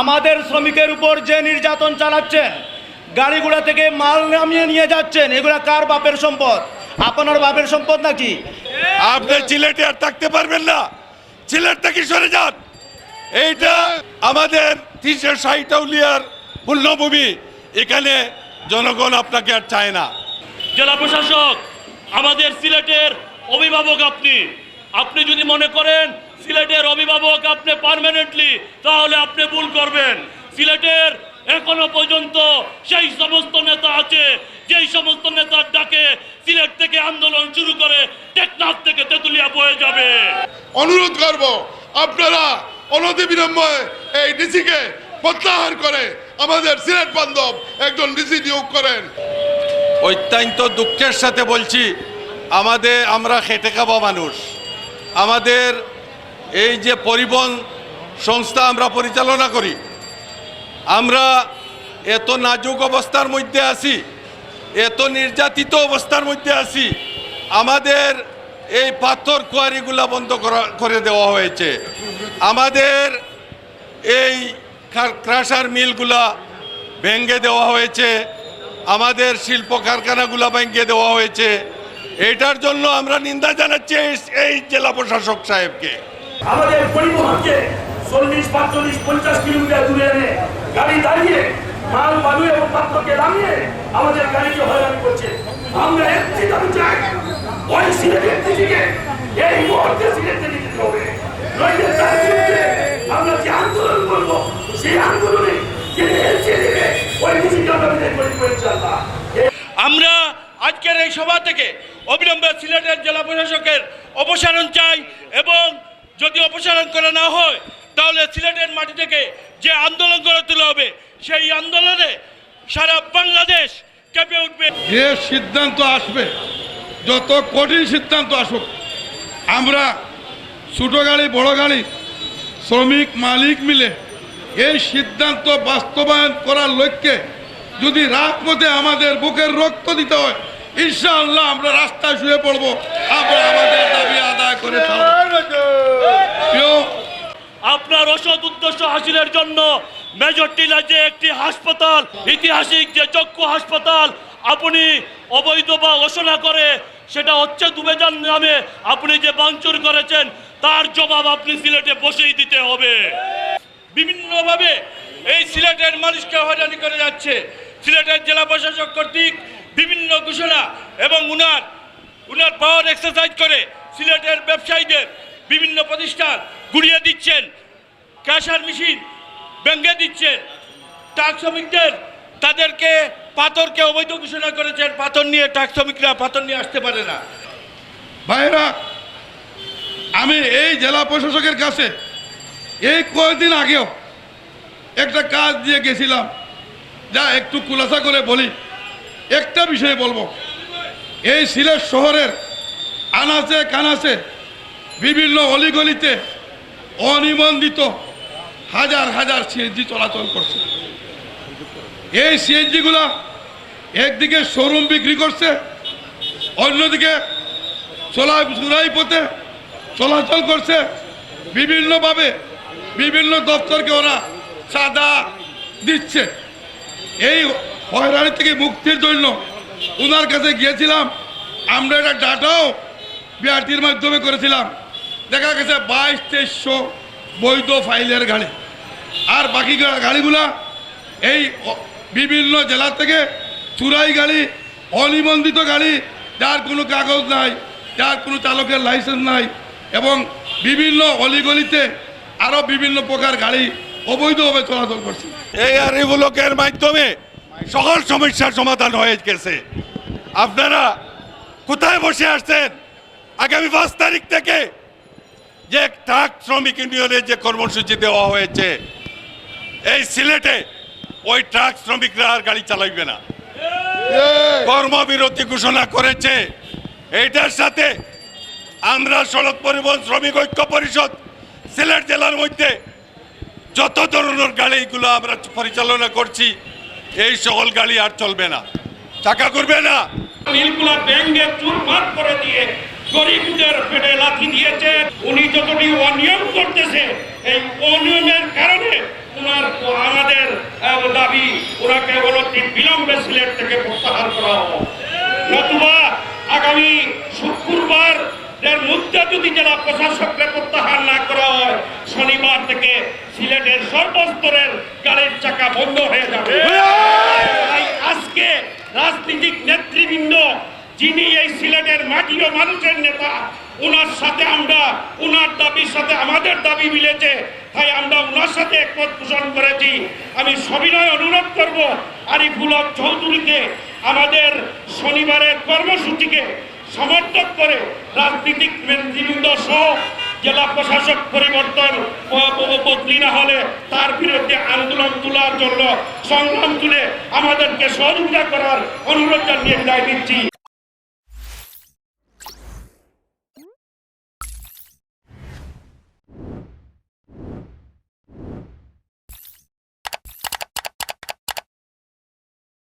আমাদের শ্রমিকের উপর যে নির্যাতন চালাচ্ছেন গাড়িগুড়া থেকে মাল নামিয়ে নিয়ে যাচ্ছেন এগুলা কার বাপের সম্পদ? আপনার বাপের সম্পদ নাকি? আপনি সিলেটে আর থাকতে পারবেন না। সিলেট থেকে সরে যান এইটা আমাদের তিনশো ষাট উলিয়ার পূর্ণভূমি। এখানে জনগণ আপনাকে আর চায় না। জেলা প্রশাসক আমাদের সিলেটের অভিভাবক আপনি। আপনি যদি মনে করেন সিলেটের অভিভাবক আপনি পার্মানেন্টলি তাহলে আপনি ভুল করবেন। সিলেটের এখনও পর্যন্ত সেই সমস্ত নেতা আছে যেই সমস্ত নেতার ডাকে সিলেট থেকে আন্দোলন শুরু করে টেকনাফ থেকে তেতুলিয়া বয়ে যাবে। অনুরোধ করব আপনারা অনতি বিলম্বে এই ডিসিকে প্রত্যাহার করে আমাদের সিলেট বান্ধব একজন ডিসি নিয়োগ করেন। অত্যন্ত দুঃখের সাথে বলছি আমাদের আমরা খেটে খাওয়া মানুষ। আমাদের এই যে পরিবহন সংস্থা আমরা পরিচালনা করি, আমরা এত নাজুক অবস্থার মধ্যে আছি, এত নির্যাতিত অবস্থার মধ্যে আছি, আমাদের এই পাথর কোয়ারিগুলা বন্ধ করা- দেওয়া হয়েছে। আমাদের এই কার- ক্রাশার মিলগুলা ভেঙে দেওয়া হয়েছে, আমাদের শিল্প কারখানাগুলা ভেঙে দেওয়া হয়েছে। এটার জন্য আমরা নিন্দা জানাচ্ছি এই জেলা প্রশাসক সাহেবকে। আমাদের পরিবহনকে চল্লিশ, পাঁচচল্লিশ, পঞ্চাশ কিলোমিটার দূরে এনে গাড়ি দাঁড়িয়ে মাল বালু এবং পাত্রকে নামিয়ে আমাদের গাড়িকে হয়রান করছে। আমরা একটি দাবি চাই, ওই সিলেটের দিকে এই মুহূর্তে সিলেট থেকে দিতে হবে। আমরা যে আন্দোলন করব, সেই আন্দোলনে দিকে আমরা আজকের এই সভা থেকে অবিলম্বে সিলেটের জেলা প্রশাসকের অপসারণ চাই এবং যদি অপসারণ করা না হয়, তাহলে সিলেটের মাটি থেকে যে আন্দোলন গড়ে তোলা হবে, সেই আন্দোলনে সারা বাংলাদেশ কেঁপে উঠবে। যে সিদ্ধান্ত আসবে, যত কঠিন সিদ্ধান্ত আসুক, আমরা ছোটো গাড়ি, বড় গাড়ি, শ্রমিক, মালিক মিলে এই সিদ্ধান্ত বাস্তবায়ন করার লক্ষ্যে যদি রাজপথে আমাদের বুকের রক্ত দিতে হয় ইনশাআল্লাহ আমরা রাস্তায় শুয়ে পড়ব। আমরা আমাদের দাবি আদায় করে। আপনার অসৎ উদ্দেশ্য হাসিলের জন্য মেজর টিলা যে একটি হাসপাতাল ঐতিহাসিক যে চক্ষু হাসপাতাল আপনি অবৈধ বা ঘোষণা করে, সেটা হচ্ছে দুবেজান নামে আপনি যে বাঞ্চুর করেছেন, তার জবাব আপনি সিলেটে বসেই দিতে হবে। বিভিন্নভাবে এই সিলেটের মানুষকে হয়রানি করে যাচ্ছে। সিলেটের জেলা প্রশাসক কর্তৃক ঘোষণা এবং উনার উনার পাওয়ার এক্সারসাইজ করে সিলেটের ব্যবসায়ীদের বিভিন্ন প্রতিষ্ঠান গুড়িয়ে দিচ্ছেন। ক্যাশার মেশিন ভেঙে দিচ্ছেন। ট্রাক শ্রমিকদের, তাদেরকে পাথরকে অবৈধ ঘোষণা করেছেন। পাথর নিয়ে ট্রাক শ্রমিকরা পাথর নিয়ে আসতে পারে না। ভাইরা, আমি এই জেলা প্রশাসকের কাছে এই কয়েকদিন আগেও একটা কাজ দিয়ে গেছিলাম। যা একটু খুলাসা করে বলি। একটা বিষয়ে বলব। এই সিলেট শহরের আনাচে কানাচে বিভিন্ন অলিগলিতে অনিবন্ধিত হাজার হাজার সিএনজি চলাচল করছে। এই সিএনজিগুলা একদিকে শোরুম বিক্রি করছে, অন্যদিকে চলা চুরাই পথে চলাচল করছে। বিভিন্নভাবে বিভিন্ন দপ্তরকে ওরা চাঁদা দিচ্ছে। এই হয়রানি থেকে মুক্তির জন্য ওনার কাছে গিয়েছিলাম। আমরা একটা ডাটাও বিআরটির মাধ্যমে করেছিলাম। দেখা গেছে বাইশ, তেইশশো বৈধ ফাইলের গাড়ি। আর বাকি গাড়িগুলা এই বিভিন্ন জেলা থেকে চুরাই গাড়ি, অনিবন্ধিত গাড়ি, যার কোনো কাগজ নাই, যার কোনো চালকের লাইসেন্স নাই এবং বিভিন্ন অলিগলিতে আরও বিভিন্ন প্রকার গাড়ি অবৈধভাবে চলাচল করছে। এই আরিগুলোকের মাধ্যমে সকল সমস্যার সমাধান হয়ে গেছে। আপনারা কোথায় বসে আসছেন আগামী পাঁচ তারিখ থেকে যে ট্রাক শ্রমিক ইউনিয়নের যে কর্মসূচি দেওয়া হয়েছে এই সিলেটে ওই ট্রাক শ্রমিকরা আর গাড়ি চালাইবে না। কর্মবিরতি ঘোষণা করেছে। এইটার সাথে আমরা সড়ক পরিবহন শ্রমিক ঐক্য পরিষদ সিলেট জেলার মধ্যে যত ধরনের গাড়িগুলো আমরা পরিচালনা করছি এই সকল গাড়ি আর চলবে না। চাকা করবে না। মিলগুলা ব্যাঙ্গে চুরমার করে দিয়ে গরিবদের পেটে লাথি দিয়েছে। উনি যতটি অনিয়ম করতেছে, এই অনিয়মের কারণে ওনার ওনাকে অনতি বিলম্বে সিলেট থেকে প্রত্যাহার করা হোক। নতুবা আগামী জেলা প্রশাসককে প্রত্যাহার না করা শনিবার থেকে সিলেটের সর্বস্তরের গাড়ির চাকা বন্ধ হয়ে যাবে। আজকে রাজনীতিক নেতৃবৃন্দ, যিনি এই সিলেটের মাটি ও মানুষের নেতা ওনার সাথে আমরা ওনার দাবির সাথে আমাদের দাবি মিলেছে, তাই আমরা ওনার সাথে একমত পোষণ করেছি। আমি সবিনয় অনুরোধ করব, আরিফুল হক চৌধুরীকে আমাদের শনিবারের কর্মসূচিকে সমর্থক করে রাজনৈতিক নেতৃবৃন্দ সহ জেলা প্রশাসক পরিবর্তন বদলি না হলে তার বিরুদ্ধে আন্দোলন তোলার জন্য সংগ্রাম তুলে আমাদেরকে সহযোগিতা করার অনুরোধ জানিয়ে দিচ্ছি